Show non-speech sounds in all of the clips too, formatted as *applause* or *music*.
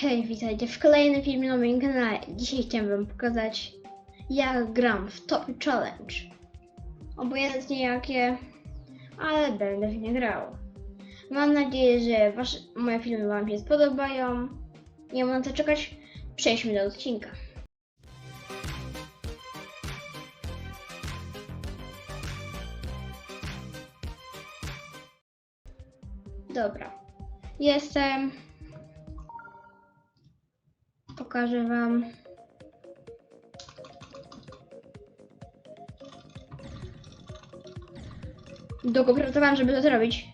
Hej, witajcie w kolejnym filmie na moim kanale. Dzisiaj chciałem wam pokazać jak gram w Top Challenge. Obojętnie jakie, ale będę w nie grał. Mam nadzieję, że wasze, moje filmy wam się spodobają. Nie mam co czekać. Przejdźmy do odcinka. Dobra. Jestem. Pokażę wam. Długo pracowałam, żeby to zrobić.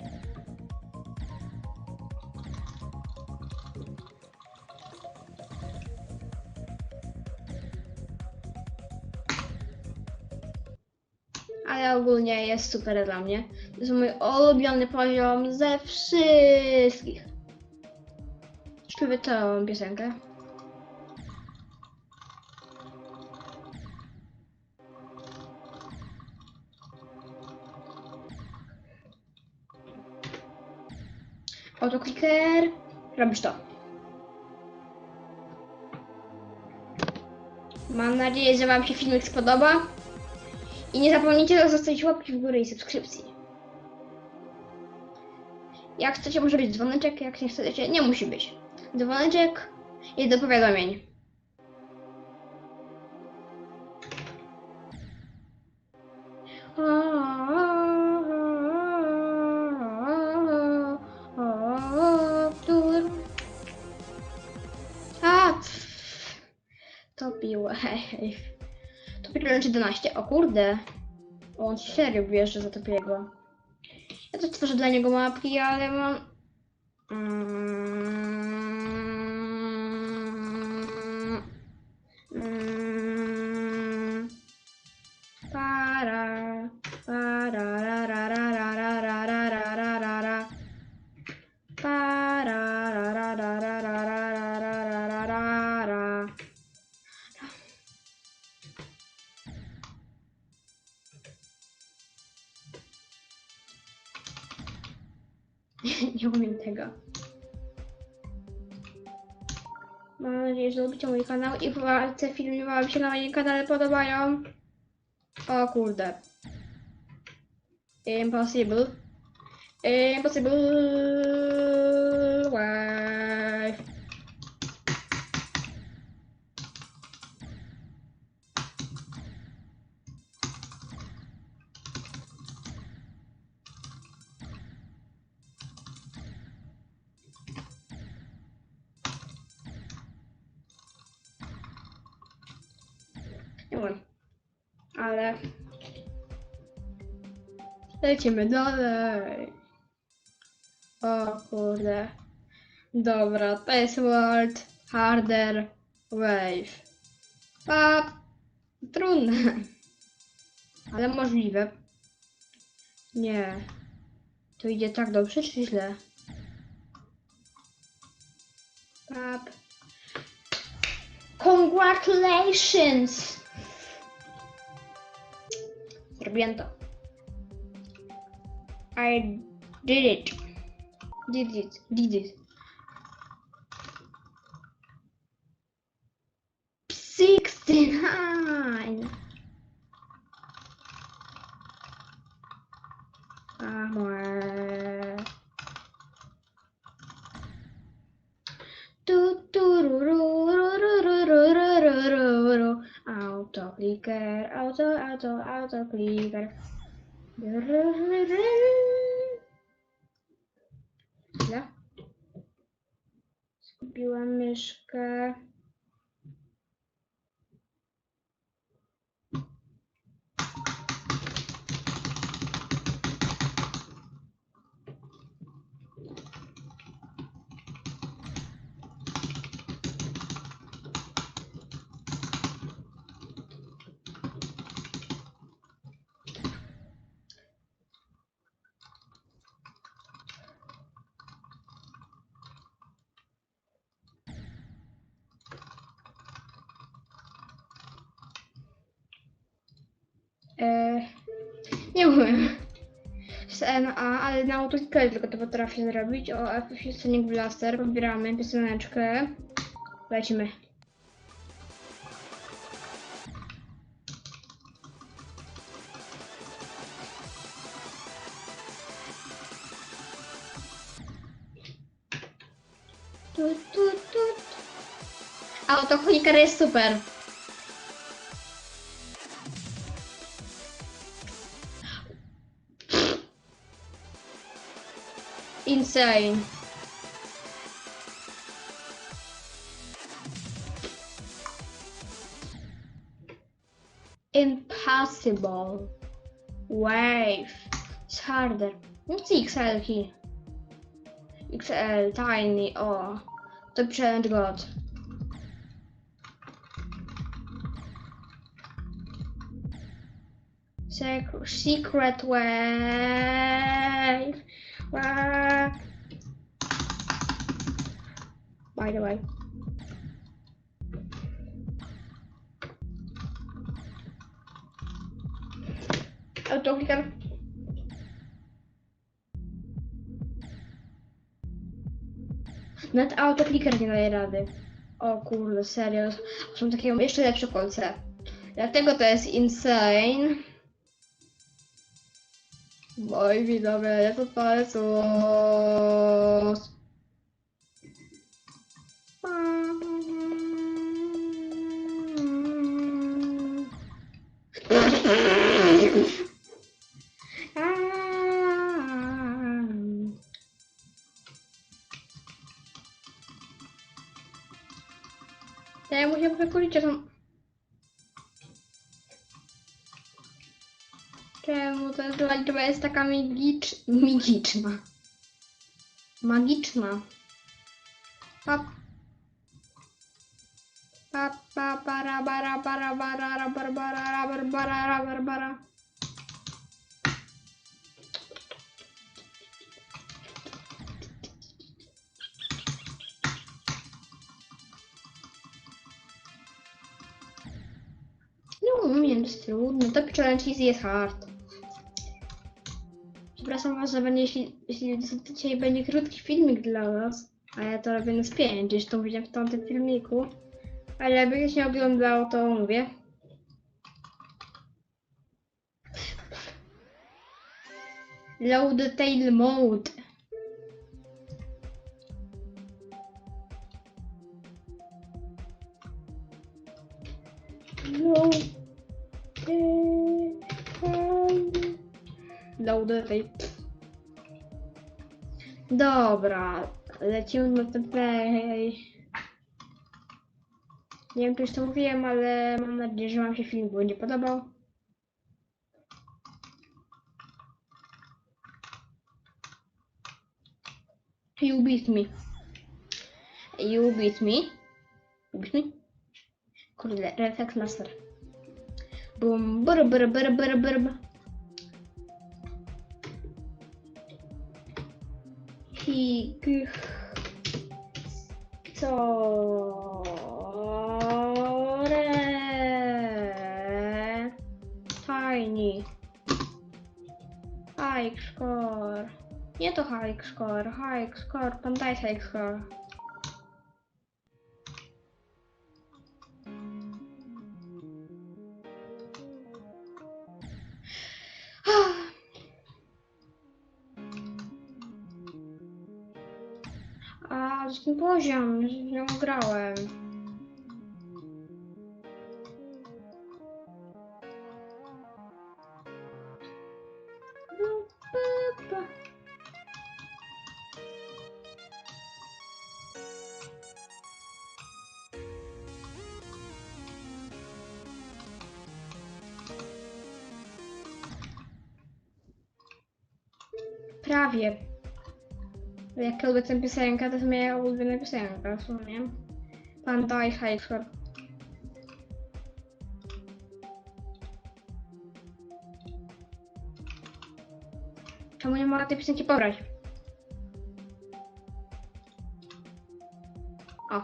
Ale ogólnie jest super dla mnie. To jest mój ulubiony poziom ze wszystkich. Śpiewaj tą piosenkę. Autoclicker. Robisz to. Mam nadzieję, że Wam się filmik spodoba. I nie zapomnijcie zostawić łapki w górę i subskrypcji. Jak chcecie, może być dzwoneczek, jak nie chcecie, nie musi być. Dzwoneczek i do powiadomień. Topił wręcz 11. O kurde. On serio bierze za Topiego. Ja też tworzę dla niego mapki, ale mam... Mm, *laughs* Nie umiem tego. Mam nadzieję, że lubicie mój kanał i te filmy wam się na moim kanale podobają. O kurde. Impossible. Impossible wife. Wiem. Ale... Lecimy dalej. O kurde. Dobra, to jest World Harder Wave. A trudne. Ale możliwe. Nie. To idzie tak dobrze czy źle? Pap. Congratulations! I did it. Did it. Did it. Sixty-nine. *laughs* Ah. No to kliker. Skupiłam myszkę. Nie umiem. Z NA, ale na autoklikanie tylko to potrafię zrobić. O, F Sonic Blaster, pobieramy pioseneczkę. lecimy. Tut, tut, tut. Autocholikar jest super. Insane. Impossible. Wave. It's harder. What's XL key? XL, tiny, o. To challenge god. Secret wave. Wave. By the way. Autoklikar. Nawet autokliker nie daje rady. O kurde, serio. Są takie jeszcze lepsze kolce. Dlatego to jest insane. Moi widzowie, ja to palcu. Ja muszę przekulić, że są... Czemu ta liczba jest taka migicz... magiczna? Magiczna. Pa... Pa, pa, para, bara, bara, bara, ra, bara, bara, ra, bara, bara, ra, bara. No, umiem, jest trudno. To challenge jest hard. Przepraszam was, że będzie, jeśli, jeśli dzisiaj będzie krótki filmik dla was, a ja to robię na 5, gdzieś to widziałem w tamtym filmiku. Ale jakby ktoś nie oglądał, to mówię. Load tail mode. Load tail. Tail. Dobra, lecimy na ten play. Nie wiem, czy już to mówiłem, ale mam nadzieję, że Wam się film będzie podobał. You beat me. You beat me. You beat me. Kurde, reflex master. Bum, bur, bur, bur, bur. bur. speak. So. Tiny. High score. Nie to high score. High score. Pamiętaj high. Ten poziom, z nią grałem. Prawie. Jak lubię tę to jest moja ulubiona piosenka w sumie. Panda i Highscore. Czemu nie mogę tej piosenki pobrać? O.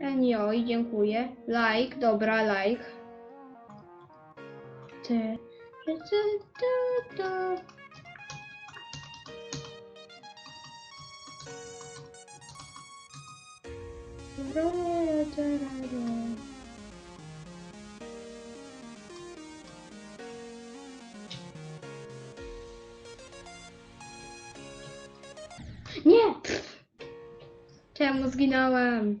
Enio i dziękuję. Like, dobra, like ty. Nie! Czemu zginąłem?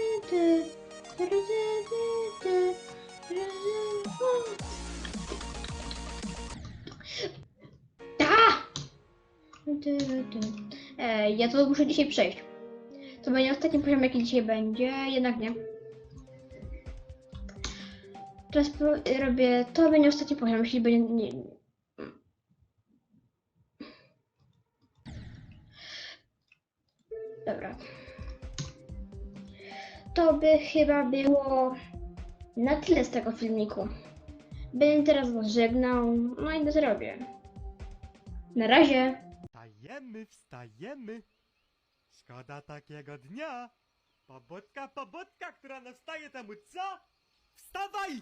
ty. Nie! Zginąłem? Da! E, ja to muszę dzisiaj przejść. To będzie ostatni poziom, jaki dzisiaj będzie, jednak nie. Teraz robię, to będzie ostatni poziom, jeśli będzie, nie, Dobra. To by chyba było na tyle z tego filmiku. Będę teraz was żegnał, no i to zrobię. Na razie. Wstajemy, wstajemy. Szkoda takiego dnia. Pobudka, pobudka, która nastaje temu co? Wstawaj!